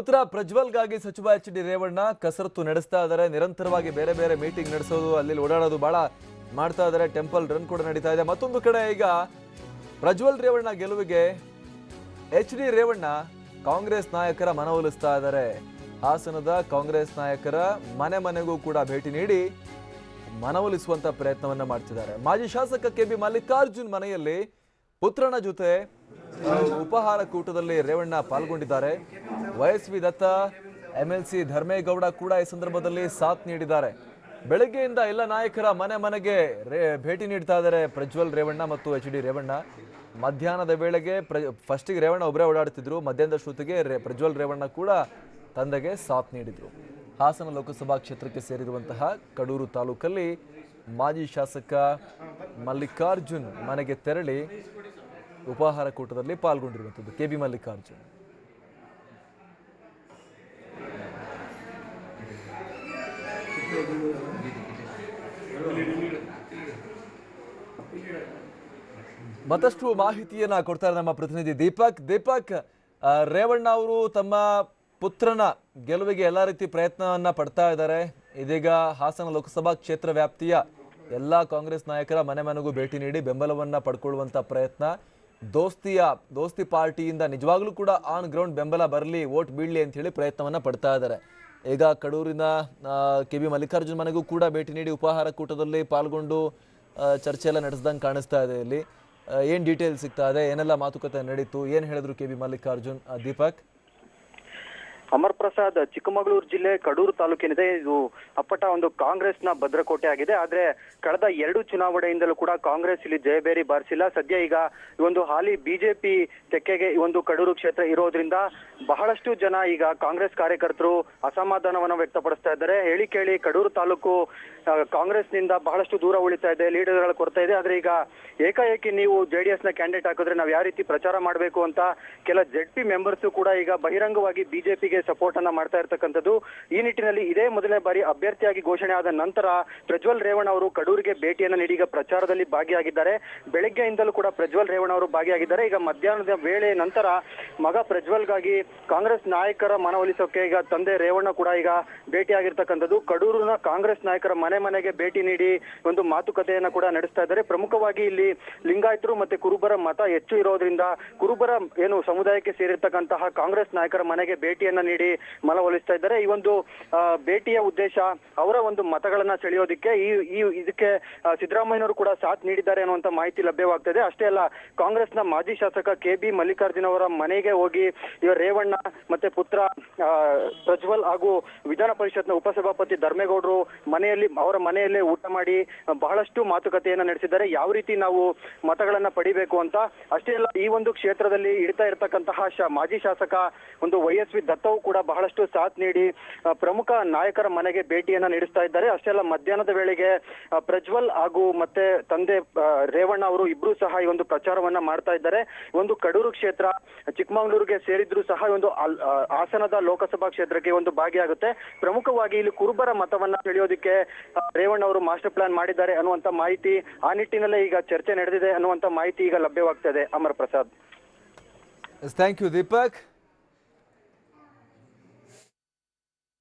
ಪುತ್ರ ಪ್ರಜ್ವಲ್ಗಾಗಿ ಸಚಿವ H D Revanna ಕಸರತ್ತು ನಡೆಸ್ತಾ ಇದ್ದಾರೆ. ನಿರಂತರವಾಗಿ ಬೇರೆ ಬೇರೆ ಮೀಟಿಂಗ್ ನಡೆಸೋದು ಅಲ್ಲಿ ಓಡಾಡೋದು ಬಹಳ ಮಾಡ್ತಾ ಇದ್ದಾರೆ. ಟೆಂಪಲ್ ರನ್ ಕೂಡ ನಡೀತಾ ಇದೆ. ಮತ್ತೊಂದು ಕಡೆ ಈಗ ಪ್ರಜ್ವಲ್ ರೇವಣ್ಣ ಗೆಲುವಿಗೆ ಎಚ್ ಡಿ ರೇವಣ್ಣ ಕಾಂಗ್ರೆಸ್ ನಾಯಕರ ಮನವೊಲಿಸ್ತಾ ಇದ್ದಾರೆ. ಹಾಸನದ ಕಾಂಗ್ರೆಸ್ ನಾಯಕರ ಮನೆ ಮನೆಗೂ ಕೂಡ ಭೇಟಿ ನೀಡಿ ಮನವೊಲಿಸುವಂತ ಪ್ರಯತ್ನವನ್ನ ಮಾಡ್ತಿದ್ದಾರೆ. ಮಾಜಿ ಶಾಸಕ ಕೆ ಬಿ ಮಲ್ಲಿಕಾರ್ಜುನ್ ಮನೆಯಲ್ಲಿ ಪುತ್ರನ ಜೊತೆ ಉಪಹಾರ ಕೂಟದಲ್ಲಿ ರೇವಣ್ಣ ಪಾಲ್ಗೊಂಡಿದ್ದಾರೆ. ವೈಎಸ್ವಿ ದತ್ತ ಎಂಎಲ್ಸಿ ಧರ್ಮೇಗೌಡ ಕೂಡ ಈ ಸಂದರ್ಭದಲ್ಲಿ ಸಾಥ್ ನೀಡಿದ್ದಾರೆ. ಬೆಳಗ್ಗೆಯಿಂದ ಎಲ್ಲ ನಾಯಕರ ಮನೆ ಮನೆಗೆ ಭೇಟಿ ನೀಡ್ತಾ ಇದ್ದಾರೆ ಪ್ರಜ್ವಲ್ ರೇವಣ್ಣ ಮತ್ತು ಎಚ್ ಡಿ ರೇವಣ್ಣ. ಮಧ್ಯಾಹ್ನದ ವೇಳೆಗೆ ಪ್ರ ಫಸ್ಟಿಗೆ ರೇವಣ್ಣ ಒಬ್ಬರೇ ಓಡಾಡ್ತಿದ್ರು ಮಧ್ಯಾಹ್ನದ ಶ್ರುತಿಗೆ ರೇ, ಪ್ರಜ್ವಲ್ ರೇವಣ್ಣ ಕೂಡ ತಂದೆಗೆ ಸಾಥ್ ನೀಡಿದರು. ಹಾಸನ ಲೋಕಸಭಾ ಕ್ಷೇತ್ರಕ್ಕೆ ಸೇರಿರುವಂತಹ ಕಡೂರು ತಾಲೂಕಲ್ಲಿ ಮಾಜಿ ಶಾಸಕ ಮಲ್ಲಿಕಾರ್ಜುನ್ ಮನೆಗೆ ತೆರಳಿ ಉಪಹಾರ ಕೂಟದಲ್ಲಿ ಪಾಲ್ಗೊಂಡಿರುವಂಥದ್ದು ಕೆ ಬಿ ಮಲ್ಲಿಕಾರ್ಜುನ್. ಮತ್ತಷ್ಟು ಮಾಹಿತಿಯನ್ನ ಕೊಡ್ತಾರೆ ನಮ್ಮ ಪ್ರತಿನಿಧಿ ದೀಪಕ್. ದೀಪಕ್ ರೇವಣ್ಣ ಅವರು ತಮ್ಮ ಪುತ್ರನ ಗೆಲುವಿಗೆ ಎಲ್ಲ ರೀತಿ ಪ್ರಯತ್ನವನ್ನ ಪಡ್ತಾ ಇದ್ದಾರೆ. ಇದೀಗ ಹಾಸನ ಲೋಕಸಭಾ ಕ್ಷೇತ್ರ ವ್ಯಾಪ್ತಿಯ ಎಲ್ಲ ಕಾಂಗ್ರೆಸ್ ನಾಯಕರ ಮನೆ ಮನೆಗೂ ಭೇಟಿ ನೀಡಿ ಬೆಂಬಲವನ್ನ ಪಡ್ಕೊಳ್ಳುವಂತ ಪ್ರಯತ್ನ. ದೋಸ್ತಿಯ, ದೋಸ್ತಿ ಪಾರ್ಟಿಯಿಂದ ನಿಜವಾಗ್ಲೂ ಕೂಡ ಆನ್ ಗ್ರೌಂಡ್ ಬೆಂಬಲ ಬರಲಿ ವೋಟ್ ಬೀಳಲಿ ಅಂತ ಹೇಳಿ ಪ್ರಯತ್ನವನ್ನ ಪಡ್ತಾ ಇದ್ದಾರೆ. ಈಗ ಕಡೂರಿನ ಕೆ ಬಿ ಮಲ್ಲಿಕಾರ್ಜುನ್ ಮನೆಗೂ ಕೂಡ ಭೇಟಿ ನೀಡಿ ಉಪಹಾರ ಕೂಟದಲ್ಲಿ ಪಾಲ್ಗೊಂಡು ಚರ್ಚೆ ಎಲ್ಲ ನಡೆಸ್ದಂಗೆ ಕಾಣಿಸ್ತಾ ಇದೆ ಇಲ್ಲಿ. ಏನು ಏನ್ ಡೀಟೇಲ್ ಸಿಗ್ತಾ ಇದೆ, ಏನೆಲ್ಲ ಮಾತುಕತೆ ನಡೀತು, ಏನು ಹೇಳಿದ್ರು ಕೆ ಬಿ ಮಲ್ಲಿಕಾರ್ಜುನ್ ದೀಪಕ್? ಅಮರ್ ಪ್ರಸಾದ್ ಚಿಕ್ಕಮಗಳೂರು ಜಿಲ್ಲೆ ಕಡೂರು ತಾಲೂಕಿನಿದೆ. ಇದು ಅಪ್ಪಟ ಒಂದು ಕಾಂಗ್ರೆಸ್ನ ಭದ್ರಕೋಟೆ ಆಗಿದೆ. ಆದ್ರೆ ಕಳೆದ ಎರಡು ಚುನಾವಣೆಯಿಂದಲೂ ಕೂಡ ಕಾಂಗ್ರೆಸ್ ಇಲ್ಲಿ ಜಯಬೇರಿ ಬಾರಿಸಿಲ್ಲ. ಸದ್ಯ ಈಗ ಈ ಒಂದು ಹಾಲಿ ಬಿಜೆಪಿ ತೆಕ್ಕೆಗೆ ಈ ಒಂದು ಕಡೂರು ಕ್ಷೇತ್ರ ಇರೋದ್ರಿಂದ ಬಹಳಷ್ಟು ಜನ ಈಗ ಕಾಂಗ್ರೆಸ್ ಕಾರ್ಯಕರ್ತರು ಅಸಮಾಧಾನವನ್ನು ವ್ಯಕ್ತಪಡಿಸ್ತಾ ಇದ್ದಾರೆ. ಹೇಳಿ ಕೇಳಿ ಕಡೂರು ತಾಲೂಕು ಕಾಂಗ್ರೆಸ್ ಕಾಂಗ್ರೆಸ್ನಿಂದ ಬಹಳಷ್ಟು ದೂರ ಉಳಿತಾ ಇದೆ, ಲೀಡರ್ಗಳ ಕೊರತೆ ಇದೆ. ಆದ್ರೆ ಈಗ ಏಕಾಏಕಿ ನೀವು ಜೆಡಿಎಸ್ನ ಕ್ಯಾಂಡಿಡೇಟ್ ಹಾಕಿದ್ರೆ ನಾವು ಯಾವ ರೀತಿ ಪ್ರಚಾರ ಮಾಡಬೇಕು ಅಂತ ಕೆಲ ಜೆಡ್ ಪಿ ಮೆಂಬರ್ಸ್ ಕೂಡ ಈಗ ಬಹಿರಂಗವಾಗಿ ಬಿಜೆಪಿಗೆ ಸಪೋರ್ಟ್ ಅನ್ನ ಮಾಡ್ತಾ ಇರ್ತಕ್ಕಂಥದ್ದು. ಈ ನಿಟ್ಟಿನಲ್ಲಿ ಇದೇ ಮೊದಲನೇ ಬಾರಿ ಅಭ್ಯರ್ಥಿಯಾಗಿ ಘೋಷಣೆ ಆದ ನಂತರ ಪ್ರಜ್ವಲ್ ರೇವಣ್ಣ ಅವರು ಕಡೂರಿಗೆ ಭೇಟಿಯನ್ನ ನೀಡಿ ಈಗ ಪ್ರಚಾರದಲ್ಲಿ ಭಾಗಿಯಾಗಿದ್ದಾರೆ. ಬೆಳಗ್ಗೆಯಿಂದಲೂ ಕೂಡ ಪ್ರಜ್ವಲ್ ರೇವಣ್ಣ ಅವರು ಭಾಗಿಯಾಗಿದ್ದಾರೆ. ಈಗ ಮಧ್ಯಾಹ್ನದ ವೇಳೆ ನಂತರ ಮಗ ಪ್ರಜ್ವಲ್ಗಾಗಿ ಕಾಂಗ್ರೆಸ್ ನಾಯಕರ ಮನವೊಲಿಸೋಕೆ ಈಗ ತಂದೆ ರೇವಣ್ಣ ಕೂಡ ಈಗ ಭೇಟಿಯಾಗಿರ್ತಕ್ಕಂಥದ್ದು. ಕಡೂರಿನ ಕಾಂಗ್ರೆಸ್ ನಾಯಕರ ಮನೆ ಮನೆಗೆ ಭೇಟಿ ನೀಡಿ ಒಂದು ಮಾತುಕತೆಯನ್ನ ಕೂಡ ನಡೆಸ್ತಾ ಇದ್ದಾರೆ. ಪ್ರಮುಖವಾಗಿ ಇಲ್ಲಿ ಲಿಂಗಾಯತರು ಮತ್ತೆ ಕುರುಬರ ಮತ ಹೆಚ್ಚು ಇರೋದ್ರಿಂದ ಕುರುಬರ ಏನು ಸಮುದಾಯಕ್ಕೆ ಸೇರಿರ್ತಕ್ಕಂತಹ ಕಾಂಗ್ರೆಸ್ ನಾಯಕರ ಮನೆಗೆ ಭೇಟಿಯನ್ನ ನೀಡಿ ಮನವೊಲಿಸ್ತಾ ಇದ್ದಾರೆ. ಈ ಒಂದು ಭೇಟಿಯ ಉದ್ದೇಶ ಅವರ ಒಂದು ಮತಗಳನ್ನ ಸೆಳೆಯೋದಿಕ್ಕೆ ಈ ಇದಕ್ಕೆ ಸಿದ್ದರಾಮಯ್ಯನವರು ಕೂಡ ಸಾಥ್ ನೀಡಿದ್ದಾರೆ ಅನ್ನುವಂತ ಮಾಹಿತಿ ಲಭ್ಯವಾಗ್ತದೆ. ಅಷ್ಟೇ ಅಲ್ಲ, ಕಾಂಗ್ರೆಸ್ನ ಮಾಜಿ ಶಾಸಕ ಕೆ ಬಿ ಮಲ್ಲಿಕಾರ್ಜುನ್ ಅವರ ಮನೆಗೆ ಹೋಗಿ ಇವ ರೇವಣ್ಣ ಮತ್ತೆ ಪುತ್ರ ಪ್ರಜ್ವಲ್ ಹಾಗೂ ವಿಧಾನ ಪರಿಷತ್ನ ಉಪಸಭಾಪತಿ ಧರ್ಮೇಗೌಡರು ಮನೆಯಲ್ಲಿ, ಅವರ ಮನೆಯಲ್ಲೇ ಊಟ ಮಾಡಿ, ಬಹಳಷ್ಟು ಮಾತುಕತೆಯನ್ನ ನಡೆಸಿದ್ದಾರೆ. ಯಾವ ರೀತಿ ನಾವು ಮತಗಳನ್ನ ಪಡಿಬೇಕು ಅಂತ. ಅಷ್ಟೇ ಅಲ್ಲ, ಈ ಒಂದು ಕ್ಷೇತ್ರದಲ್ಲಿ ಇಡ್ತಾ ಇರತಕ್ಕಂತಹ ಮಾಜಿ ಶಾಸಕ ಒಂದು ವೈಎಸ್ವಿ ದತ್ತವು ಕೂಡ ಬಹಳಷ್ಟು ಸಾಥ್ ನೀಡಿ ಪ್ರಮುಖ ನಾಯಕರ ಮನೆಗೆ ಭೇಟಿಯನ್ನ ನೀಡಿಸ್ತಾ ಇದ್ದಾರೆ. ಅಷ್ಟೇ ಅಲ್ಲ ಮಧ್ಯಾಹ್ನದ ವೇಳೆಗೆ ಪ್ರಜ್ವಲ್ ಹಾಗೂ ಮತ್ತೆ ತಂದೆ ರೇವಣ್ಣ ಅವರು ಇಬ್ರು ಸಹ ಈ ಒಂದು ಪ್ರಚಾರವನ್ನ ಮಾಡ್ತಾ ಇದ್ದಾರೆ. ಒಂದು ಕಡೂರು ಕ್ಷೇತ್ರ, ಚಿಕ್ಕಮಗಳೂರಿಗೆ ಸೇರಿದ್ರು ಸಹ ಒಂದು ಹಾಸನದ ಲೋಕಸಭಾ ಕ್ಷೇತ್ರಕ್ಕೆ ಒಂದು ಭಾಗಿಯಾಗುತ್ತೆ. ಪ್ರಮುಖವಾಗಿ ಇಲ್ಲಿ ಕುರುಬರ ಮತವನ್ನ ತಿಳಿಯೋದಿಕ್ಕೆ ರೇವಣ್ಣ ಅವರು ಮಾಸ್ಟರ್ ಪ್ಲಾನ್ ಮಾಡಿದ್ದಾರೆ ಅನ್ನುವಂತ ಮಾಹಿತಿ, ಆ ನಿಟ್ಟಿನಲ್ಲೇ ಈಗ ಚರ್ಚೆ ನಡೆದಿದೆ ಅನ್ನುವಂತ ಮಾಹಿತಿ ಈಗ ಲಭ್ಯವಾಗ್ತಾ ಇದೆ. Amar Prasad. Thank you Deepak